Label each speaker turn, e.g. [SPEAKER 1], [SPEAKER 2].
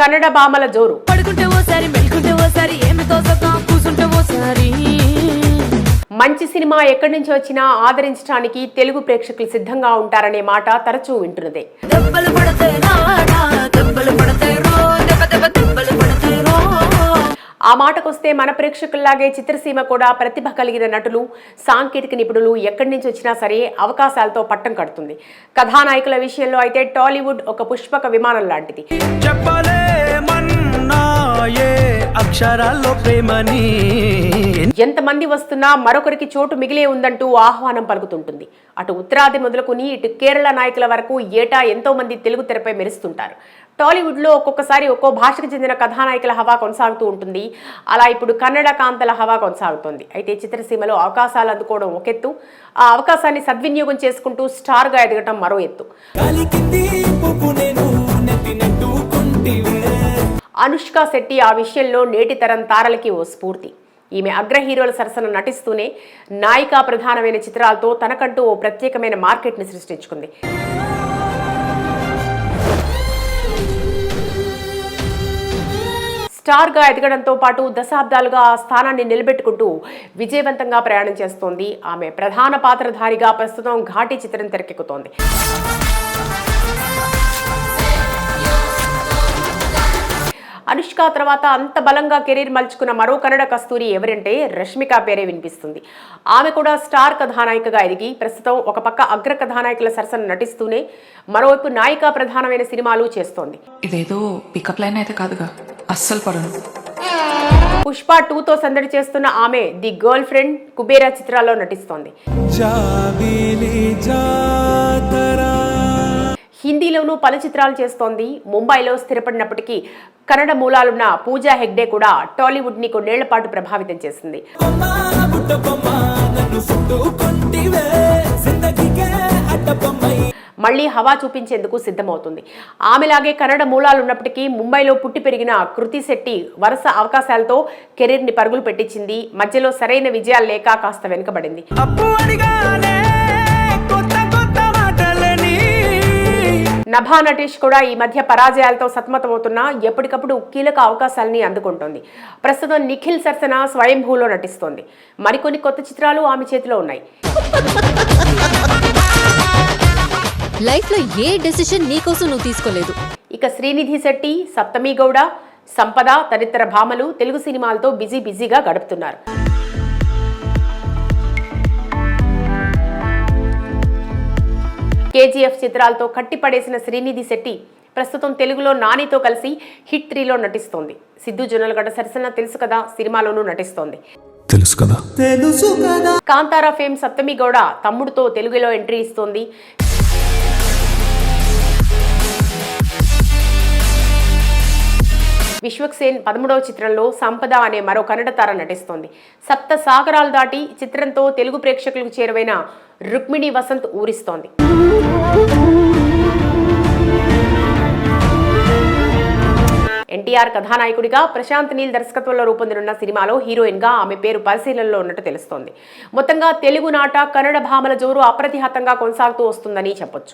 [SPEAKER 1] కన్నడ భామల జోరు. మంచి సినిమా ఎక్కడి నుంచి వచ్చినా ఆదరించడానికి తెలుగు ప్రేక్షకులు సిద్ధంగా ఉంటారనే మాట తరచూ వింటున్నదే. మాటకొస్తే మన ప్రేక్షకుల్లాగే చిత్రసీమ కూడా ప్రతిభ కలిగిన నటులు సాంకేతిక నిపుణులు ఎక్కడి నుంచి వచ్చినా సరే అవకాశాలతో పట్టం కడుతుంది. కథానాయకుల విషయంలో అయితే టాలీవుడ్ ఒక పుష్పక విమానం లాంటిది.
[SPEAKER 2] చెప్పలేమన్నా అక్షరాల్లో ప్రేమని.
[SPEAKER 1] ఎంతమంది వస్తున్నా మరొకరికి చోటు మిగిలే ఉందంటూ ఆహ్వానం పలుకుతుంటుంది. అటు ఉత్తరాది మొదలుకుని ఇటు కేరళ నాయకుల వరకు ఏటా ఎంతో మంది తెలుగు తెరపై మెరుస్తుంటారు. టాలీవుడ్లో ఒక్కొక్కసారి ఒక్కో భాషకు చెందిన కథానాయకుల హవా కొనసాగుతూ ఉంటుంది. అలా ఇప్పుడు కన్నడ కాంతల హవా కొనసాగుతోంది. అయితే చిత్రసీమలో అవకాశాలు అందుకోవడం ఒక ఎత్తు ఆ అవకాశాన్ని సద్వినియోగం చేసుకుంటూ స్టార్గా ఎదగటం మరో ఎత్తు. అనుష్క శెట్టి ఆ విషయంలో నేటి తరం తారలకి ఓ స్ఫూర్తి. ఈమె అగ్ర హీరోల సరసన నటిస్తూనే నాయికా ప్రధానమైన చిత్రాలతో తనకంటూ ఓ ప్రత్యేకమైన మార్కెట్ని సృష్టించుకుంది. స్టార్గా ఎదగడంతో పాటు దశాబ్దాలుగా ఆ స్థానాన్ని నిలబెట్టుకుంటూ విజయవంతంగా ప్రయాణం చేస్తోంది. ఆమె ప్రధాన పాత్రధారిగా ప్రస్తుతం ఘాటి చిత్రం తెరకెక్కుతోంది. అనుష్క తర్వాత అంత బలంగా కెరీర్ మలుచుకున్న మరో కన్నడ కస్తూరి ఎవరంటే రష్మిక పేరే వినిపిస్తుంది. ఆమె కూడా స్టార్ కథానాయికగా ఎదిగి ప్రస్తుతం ఒక పక్క అగ్ర కథానాయకుల సరసన నటిస్తూనే మరోవైపు నాయికా ప్రధానమైన సినిమాలు చేస్తోంది.
[SPEAKER 3] ఇదేదో పికప్ లైన్ అయితే కాదుగా అస్సలు పడను
[SPEAKER 1] పుష్ప టూతో సందడి చేస్తున్న ఆమె ది గర్ల్ ఫ్రెండ్ కుబేరా చిత్రాల్లో నటిస్తోంది.
[SPEAKER 2] జాబిలి జాతరా
[SPEAKER 1] హిందీలోనూ పలు చిత్రాలు చేస్తోంది. ముంబైలో స్థిరపడినప్పటికీ కన్నడ మూలాలున్న పూజా హెగ్డే కూడా టాలీవుడ్ని కొన్నేళ్ళ పాటు ప్రభావితం చేసింది.
[SPEAKER 2] మళ్ళీ
[SPEAKER 1] మళ్ళీ హవా చూపించేందుకు సిద్ధమవుతుంది. ఆమెలాగే కన్నడ మూలాలు ఉన్నప్పటికీ ముంబైలో పుట్టి పెరిగిన కృతి శెట్టి వరుస అవకాశాలతో కెరీర్ని పరుగులు పెట్టించింది. మధ్యలో సరైన విజయాలు లేక కాస్త వెనుకబడింది. నభా నటేష్ కూడా ఈ మధ్య పరాజయాలతో సతమతమవుతున్నా ఎప్పటికప్పుడు కీలక అవకాశాలని అందుకుంటోంది. ప్రస్తుతం నిఖిల్ సరసన స్వయంభూలో నటిస్తోంది. మరికొన్ని కొత్త చిత్రాలు ఆమె చేతిలో ఉన్నాయి.
[SPEAKER 4] లైఫ్లో ఏ డెసిషన్ నీకోసం నువ్వు తీసుకోలేదు?
[SPEAKER 1] ఇక శ్రీనిధి శెట్టి సప్తమి గౌడ సంపద తదితర భామలు తెలుగు సినిమాలతో బిజీ బిజీగా గడుపుతున్నారు. కేజీఎఫ్ చిత్రాలతో కట్టిపడేసిన శ్రీనిధి శెట్టి ప్రస్తుతం తెలుగులో నానితో కలిసి హిట్ త్రీలో నటిస్తోంది. సిద్ధు జొన్నలగడ్డ సరసన తెలుసు కదా సినిమాలోనూ నటిస్తోంది.
[SPEAKER 5] తెలుసు కదా?
[SPEAKER 2] తెలుసు కదా.
[SPEAKER 1] కాంతారా ఫేమ్ సప్తమి గౌడ తమ్ముడుతో తెలుగులో ఎంట్రీ ఇస్తోంది. విశ్వక్సేన్ పదమూడవ చిత్రంలో సంపద అనే మరో కన్నడ తార నటిస్తోంది. సప్త సాగరాలు దాటి చిత్రంతో తెలుగు ప్రేక్షకులకు చేరువైన రుక్మిణి వసంత్ ఊరిస్తోంది. ఎన్టీఆర్ కథానాయకుడిగా ప్రశాంత్ నీల్ దర్శకత్వంలో రూపొందనున్న సినిమాలో హీరోయిన్గా ఆమె పేరు పరిశీలనలో ఉన్నట్టు తెలుస్తోంది. మొత్తంగా తెలుగు నాట కన్నడ భామల జోరు అప్రతిహతంగా కొనసాగుతూ వస్తుందని చెప్పొచ్చు.